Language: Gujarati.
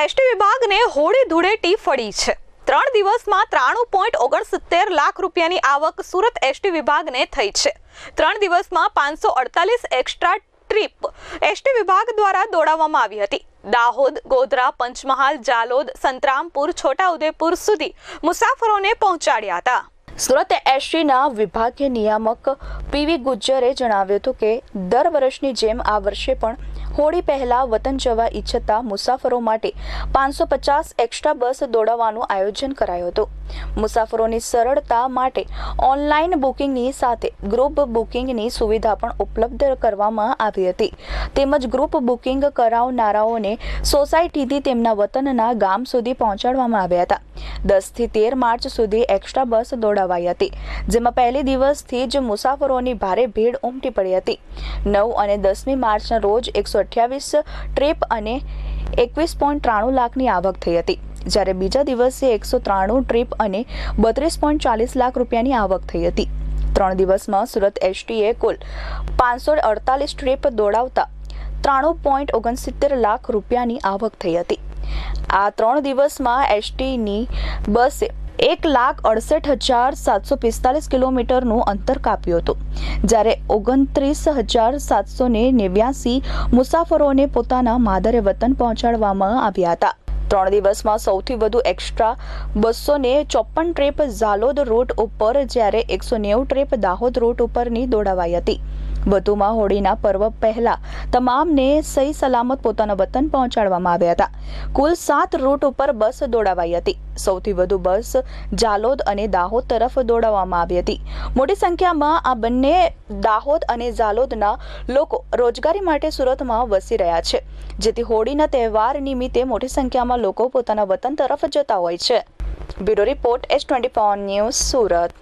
એસટી વિભાગને હોળી ધૂળેટી ફળી છે. ત્રણ દિવસમાં ત્રાણું પોઈન્ટ ઓગણસિત્તેર લાખ રૂપિયાની આવક સુરત એસટી વિભાગને થઈ છે. ત્રણ દિવસમાં પાંચસો અડતાલીસ એક્સ્ટ્રા ટ્રીપ એસટી વિભાગ દ્વારા દોડાવવામાં આવી હતી. દાહોદ, ગોધરા, પંચમહાલ, જાલોદ, સંતરામપુર, છોટાઉદેપુર સુધી મુસાફરોને પહોંચાડ્યા હતા. સુરત એસટીના વિભાગીય નિયામક પીવી ગુજ્જરે જણાવ્યું હતું કે, દર વર્ષની જેમ આ વર્ષે પણ હોળી પહેલા વતન જવા ઈચ્છતા મુસાફરો માટે પાંચસો પચાસ એક્સ્ટ્રા બસ દોડાવવાનું આયોજન કરાયું હતું. મુસાફરોની સરળતા માટે ઓનલાઈન બુકિંગની સાથે ગ્રુપ બુકિંગની સુવિધા પણ ઉપલબ્ધ કરવામાં આવી હતી. તેમજ ગ્રુપ બુકિંગ કરાવનારાઓને સોસાયટીથી તેમના વતનના ગામ સુધી પહોંચાડવામાં આવ્યા હતા. દસથી તેર માર્ચ સુધી એક્સ્ટ્રા બસ દોડાવાઈ હતી, જેમાં પહેલી દિવસથી જ મુસાફરોની ભારે ભીડ ઉમટી પડી હતી. નવ અને દસમી માર્ચના રોજ એકસો અઠ્યાવીસ ટ્રીપ અને એકવીસ પોઈન્ટ ત્રાણું લાખની આવક થઈ હતી. જ્યારે બીજા દિવસે એકસો ત્રાણું ટ્રીપ અને બત્રીસ પોઈન્ટ ચાલીસ લાખ રૂપિયાની આવક થઈ હતી. ત્રણ દિવસમાં સુરત એસટીએ કુલ પાંચસો અડતાલીસ ટ્રીપ દોડાવતા ત્રાણું પોઈન્ટ ઓગણસિત્તેર લાખ રૂપિયાની આવક થઈ હતી. આ ત્રણ દિવસમાં એસટીની બસે એક લાખ અડસઠ હજાર સાતસો પિસ્તાલીસ કિલોમીટરનું અંતર કાપ્યું હતું. જ્યારે ઓગણત્રીસ હજાર સાતસો ને નેવ્યાસી મુસાફરોને પોતાના માદરે વતન પહોંચાડવામાં આવ્યા હતા. ત્રણ દિવસમાં સૌથી વધુ એક્સ્ટ્રા બસો ને ચોપન ટ્રીપ ઝાલોદ રૂટ ઉપર, જ્યારે એકસો નેવું ટ્રીપ દાહોદ રૂટ ઉપરની દોડાવાઈ હતી. વધુમાં હોળીના પર્વ પહેલા તમામને સહી સલામત પોતાના વતન પહોંચાડવામાં આવ્યા હતા. કુલ સાત રૂટ ઉપર બસ દોડાવાઈ હતી. સૌથી વધુ બસ જાલોદ અને દાહોદ તરફ દોડાવવામાં આવી હતી. મોટી સંખ્યામાં આ બંને દાહોદ અને જાલોદના લોકો રોજગારી માટે સુરતમાં વસી રહ્યા છે. જેથી હોળીના તહેવાર નિમિત્તે મોટી સંખ્યામાં લોકો પોતાના વતન તરફ જતા હોય છે. Bureau report S twenty news Surat.